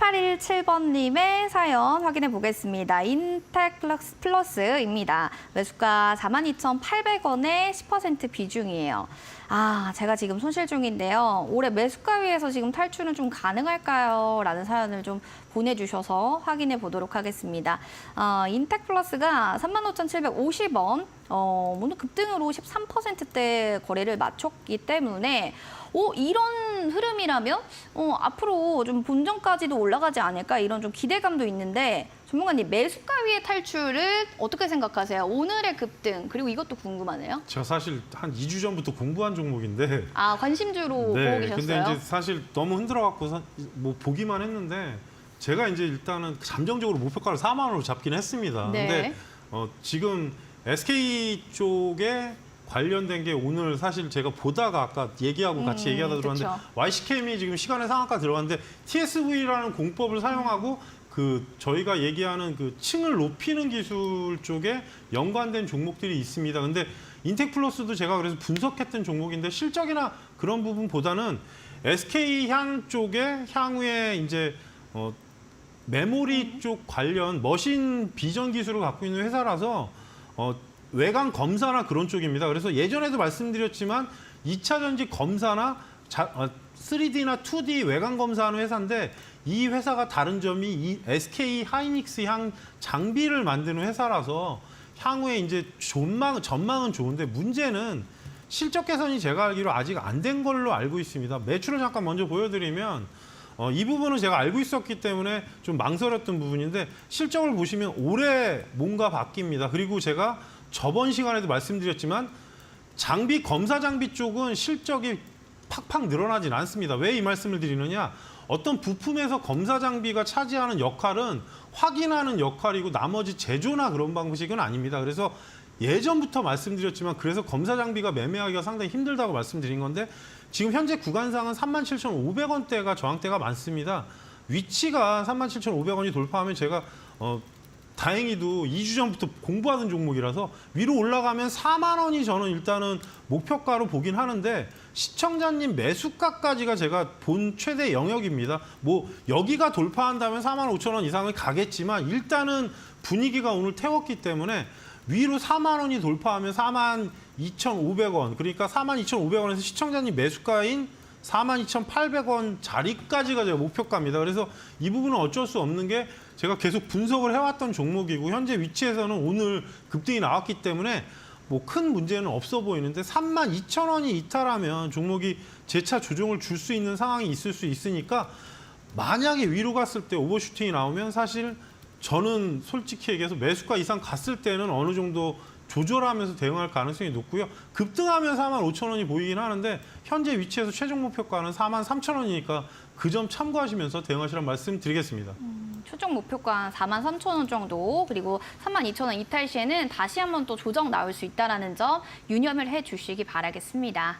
8817번님의 사연 확인해 보겠습니다. 인텍 플러스- 플러스입니다. 매수가 42,800원의 10% 비중이에요. 아, 제가 지금 손실 중인데요. 올해 매수가 위에서 지금 탈출은 좀 가능할까요? 라는 사연을 좀 보내주셔서 확인해 보도록 하겠습니다. 어, 인텍 플러스가 35,750원, 어, 오늘 급등으로 13%대 거래를 마쳤기 때문에 오, 이런 흐름이라면 어, 앞으로 좀 본전까지도 올라가지 않을까 이런 좀 기대감도 있는데 전문가님 매수가 위의 탈출을 어떻게 생각하세요? 오늘의 급등 그리고 이것도 궁금하네요. 제가 사실 한 2주 전부터 공부한 종목인데 아 관심주로 보고 계셨어요? 근데 이제 사실 너무 흔들어 갖고 뭐 보기만 했는데 제가 이제 일단은 잠정적으로 목표가를 4만 원으로 잡긴 했습니다. 네. 근데 어, 지금 SK 쪽에 관련된 게 오늘 사실 제가 보다가 아까 얘기하고 같이 음, 얘기하다 들어왔는데 그쵸. YCKM이 지금 시간의 상한가 들어갔는데 TSV라는 공법을 사용하고 그 저희가 얘기하는 그 층을 높이는 기술 쪽에 연관된 종목들이 있습니다. 근데 인텍 플러스도 제가 그래서 분석했던 종목인데 실적이나 그런 부분보다는 SK 향 쪽에 향후에 이제 어 메모리 쪽 관련 머신 비전 기술을 갖고 있는 회사라서 어, 외관 검사나 그런 쪽입니다. 그래서 예전에도 말씀드렸지만 2차 전지 검사나 자, 어, 3D나 2D 외관 검사하는 회사인데 이 회사가 다른 점이 이 SK 하이닉스 향 장비를 만드는 회사라서 향후에 이제 전망, 전망은 좋은데 문제는 실적 개선이 제가 알기로 아직 안 된 걸로 알고 있습니다. 매출을 잠깐 먼저 보여드리면 어, 이 부분은 제가 알고 있었기 때문에 좀 망설였던 부분인데 실적을 보시면 올해 뭔가 바뀝니다. 그리고 제가 저번 시간에도 말씀드렸지만 장비 검사 장비 쪽은 실적이 팍팍 늘어나진 않습니다. 왜 이 말씀을 드리느냐? 어떤 부품에서 검사 장비가 차지하는 역할은 확인하는 역할이고 나머지 제조나 그런 방식은 아닙니다. 그래서 예전부터 말씀드렸지만 그래서 검사 장비가 매매하기가 상당히 힘들다고 말씀드린 건데 지금 현재 구간상은 37,500원대가 저항대가 많습니다. 위치가 37,500원이 돌파하면 제가 어, 다행히도 2주 전부터 공부하던 종목이라서 위로 올라가면 4만 원이 저는 일단은 목표가로 보긴 하는데 시청자님 매수가까지가 제가 본 최대 영역입니다. 뭐 여기가 돌파한다면 4만 5천 원 이상은 가겠지만 일단은 분위기가 오늘 태웠기 때문에 위로 4만 원이 돌파하면 4만 2,500원 그러니까 4만 2,500원에서 시청자님 매수가인 42,800원 자리까지가 제가 목표가입니다. 그래서 이 부분은 어쩔 수 없는 게 제가 계속 분석을 해왔던 종목이고 현재 위치에서는 오늘 급등이 나왔기 때문에 뭐 큰 문제는 없어 보이는데 32,000원이 이탈하면 종목이 재차 조정을 줄 수 있는 상황이 있을 수 있으니까 만약에 위로 갔을 때 오버슈팅이 나오면 사실 저는 솔직히 얘기해서 매수가 이상 갔을 때는 어느 정도 조절하면서 대응할 가능성이 높고요. 급등하면 4만 5천 원이 보이긴 하는데 현재 위치에서 최종 목표가는 4만 3천 원이니까 그 점 참고하시면서 대응하시라는 말씀 드리겠습니다. 최종 목표가 4만 3천 원 정도 그리고 3만 2천 원 이탈 시에는 다시 한번 또 조정 나올 수 있다라는 점 유념을 해 주시기 바라겠습니다.